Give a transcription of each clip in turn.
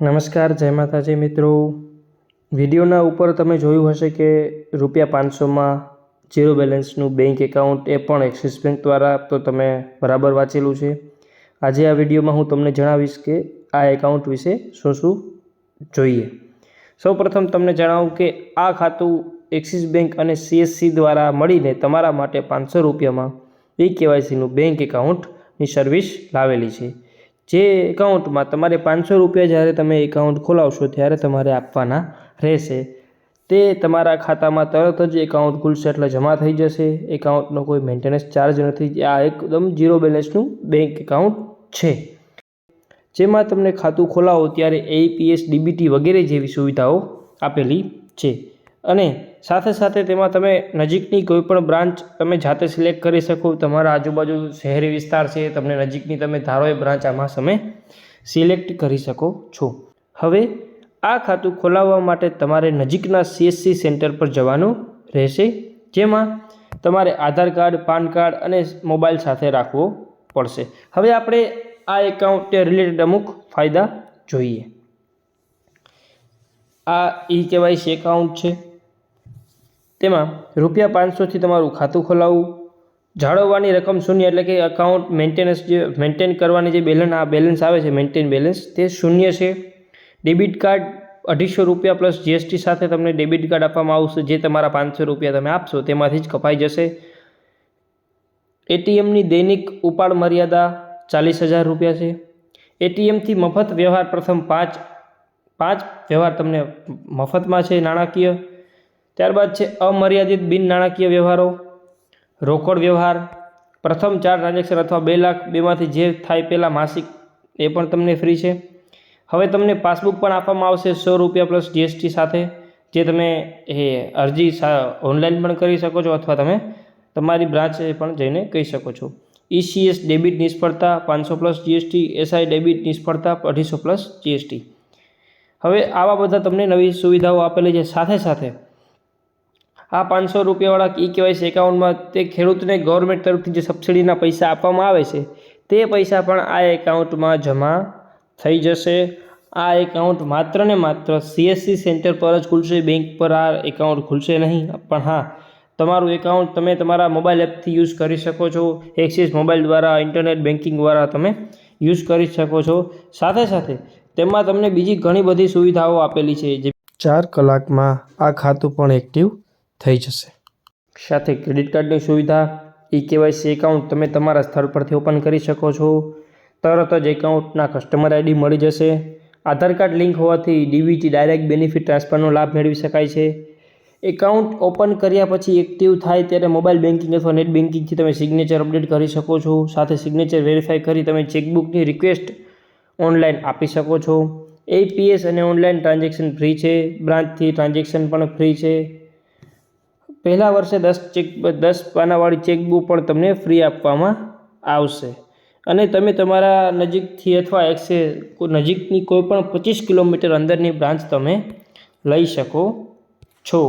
નમસ્કાર, જય માતાજી મિત્રો. વિડીયોના ઉપર તમે જોયું હશે કે રૂપિયા પાંચસોમાં ઝીરો બેલેન્સનું બેંક એકાઉન્ટ એ પણ એક્સિસ બેંક દ્વારા તો તમે બરાબર વાંચેલું છે. આજે આ વિડીયોમાં હું તમને જણાવીશ કે આ એકાઉન્ટ વિશે શું શું જોઈએ. સૌપ્રથમ તમને જણાવું કે આ ખાતું એક્સિસ બેંક અને સીએસસી દ્વારા મળીને તમારા માટે પાંચસો રૂપિયામાં ઈ કેવાયસીનું બેંક એકાઉન્ટની સર્વિસ લાવેલી છે. જે એકાઉન્ટમાં તમારે પાંચસો રૂપિયા જ્યારે તમે એકાઉન્ટ ખોલાવશો ત્યારે તમારે આપવાના રહેશે. તે તમારા ખાતામાં તરત જ એકાઉન્ટ ખુલશે એટલે જમા થઈ જશે. એકાઉન્ટનો કોઈ મેન્ટેનન્સ ચાર્જ નથી. આ એકદમ ઝીરો બેલેન્સનું બેંક એકાઉન્ટ છે. જેમાં તમને ખાતું ખોલાવો ત્યારે એઈપીએસ ડીબીટી વગેરે જેવી સુવિધાઓ આપેલી છે. અને સાથે સાથે તેમાં તમે નજીકની કોઈ પણ બ્રાન્ચ તમે જાતે સિલેક્ટ કરી શકો. તમારા આજુબાજુ શહેરી વિસ્તાર છે, તમને નજીકની તમે ધારો એ બ્રાન્ચ આમાં તમે સિલેક્ટ કરી શકો છો. હવે આ ખાતું ખોલાવવા માટે તમારે નજીકના સીએસસી સેન્ટર પર જવાનું રહેશે, જેમાં તમારે આધાર કાર્ડ, પાન કાર્ડ અને મોબાઈલ સાથે રાખવો પડશે. હવે આપણે આ એકાઉન્ટને રિલેટેડ અમુક ફાયદા જોઈએ. આ ઈ કેવાયસી એકાઉન્ટ છે. તેમાં રૂપિયા પાંચસોથી તમારું ખાતું ખોલાવવું જાળવવાની રકમ શૂન્ય એટલે કે અકાઉન્ટ મેન્ટેનન્સ જે મેન્ટેન કરવાની જે બેલેન્સ આ બેલેન્સ આવે છે મેન્ટેન બેલેન્સ તે શૂન્ય છે. ડેબિટ કાર્ડ અઢીસો રૂપિયા પ્લસ જીએસટી સાથે તમને ડેબિટ કાર્ડ આપવામાં આવશે, જે તમારા પાંચસો રૂપિયા તમે આપશો, તેમાંથી જ કપાઈ જશે. એટીએમની દૈનિક ઉપાડ મર્યાદા ચાલીસ હજાર રૂપિયા છે. એટીએમથી મફત વ્યવહાર પ્રથમ પાંચ પાંચ વ્યવહાર તમને મફતમાં છે, નાણાકીય. ત્યારબાદ છે અમર્યાદિત બિન નાણાકીય વ્યવહારો, રોકડ વ્યવહાર, પ્રથમ ચાર ટ્રાન્ઝેક્શન અથવા બે લાખ બેમાંથી જે થાય પહેલાં માસિક, એ પણ તમને ફ્રી છે. હવે તમને પાસબુક પણ આપવામાં આવશે સો રૂપિયા પ્લસ જીએસટી સાથે, જે તમે એ અરજી ઓનલાઈન પણ કરી શકો છો અથવા તમે તમારી બ્રાન્ચે પણ જઈને કહી શકો છો. ઈસીએસ ડેબિટ નિષ્ફળતા પાંચસો પ્લસ જીએસટી એસઆઈ ડેબિટ નિષ્ફળતા અઢીસો પ્લસ જીએસટી હવે આવા બધા તમને નવી સુવિધાઓ આપેલી છે. સાથે સાથે આ પાંચસો રૂપિયાવાળા ઈ કેવાયસી એકાઉન્ટમાં તે ખેડૂતને ગવર્મેન્ટ તરફથી જે સબસિડીના પૈસા આપવામાં આવે છે, તે પૈસા પણ આ એકાઉન્ટમાં જમા થઈ જશે. આ એકાઉન્ટ માત્ર ને માત્ર સીએસસી સેન્ટર પર જ ખુલશે, બેંક પર આ એકાઉન્ટ ખુલશે નહીં. પણ હા, તમારું એકાઉન્ટ તમે તમારા મોબાઈલ એપથી યુઝ કરી શકો છો. એક્સિસ મોબાઈલ દ્વારા ઇન્ટરનેટ બેન્કિંગ દ્વારા તમે યુઝ કરી શકો છો. સાથે સાથે, તેમાં તમને બીજી ઘણી બધી સુવિધાઓ આપેલી છે. જે ચાર કલાકમાં આ ખાતું પણ એક્ટિવ થઈ જશે. સાથે ક્રેડિટ કાર્ડની સુવિધા, ઈ કેવાયસી એકાઉન્ટ તમે તમારા સ્થળ પરથી ઓપન કરી શકો છો. તરત જ એકાઉન્ટના કસ્ટમર આઈડી મળી જશે. આધાર કાર્ડ લિંક હોવાથી ડીવીટી ડાયરેક્ટ બેનિફિટ ટ્રાન્સફરનો લાભ મેળવી શકાય છે. એકાઉન્ટ ઓપન કર્યા પછી એક્ટિવ થાય ત્યારે મોબાઈલ બેન્કિંગ અથવા નેટ બેન્કિંગથી તમે સિગ્નેચર અપડેટ કરી શકો છો. સાથે સિગ્નેચર વેરીફાઈ કરી તમે ચેકબુકની રિક્વેસ્ટ ઓનલાઈન આપી શકો છો. એપીએસ અને ઓનલાઈન ટ્રાન્ઝેક્શન ફ્રી છે. બ્રાન્ચથી ટ્રાન્ઝેક્શન પણ ફ્રી છે. પહેલા વર્ષે દસ ચેક દસ પાનાવાળી ચેકબુક પણ તમને ફ્રી આપવામાં આવશે. અને તમે તમારા નજીકથી અથવા એક્સે નજીકની કોઈ પણ પચીસ કિલોમીટર અંદરની બ્રાન્ચ તમે લઈ શકો છો.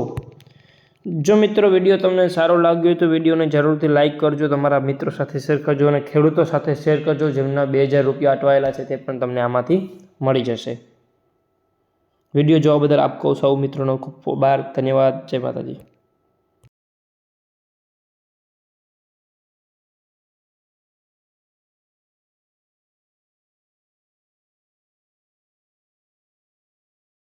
જો મિત્રો વીડિયો તમને સારો લાગ્યો હોય તો વિડીયોને જરૂરથી લાઇક કરજો, તમારા મિત્રો સાથે શેર કરજો અને ખેડૂતો સાથે શેર કરજો, જેમના બે હજાર રૂપિયા અટવાયેલા છે તે પણ તમને આમાંથી મળી જશે. વીડિયો જોવા બદલ આપકો સૌ મિત્રોનો ખૂબ બહાર ધન્યવાદ. જય માતાજી.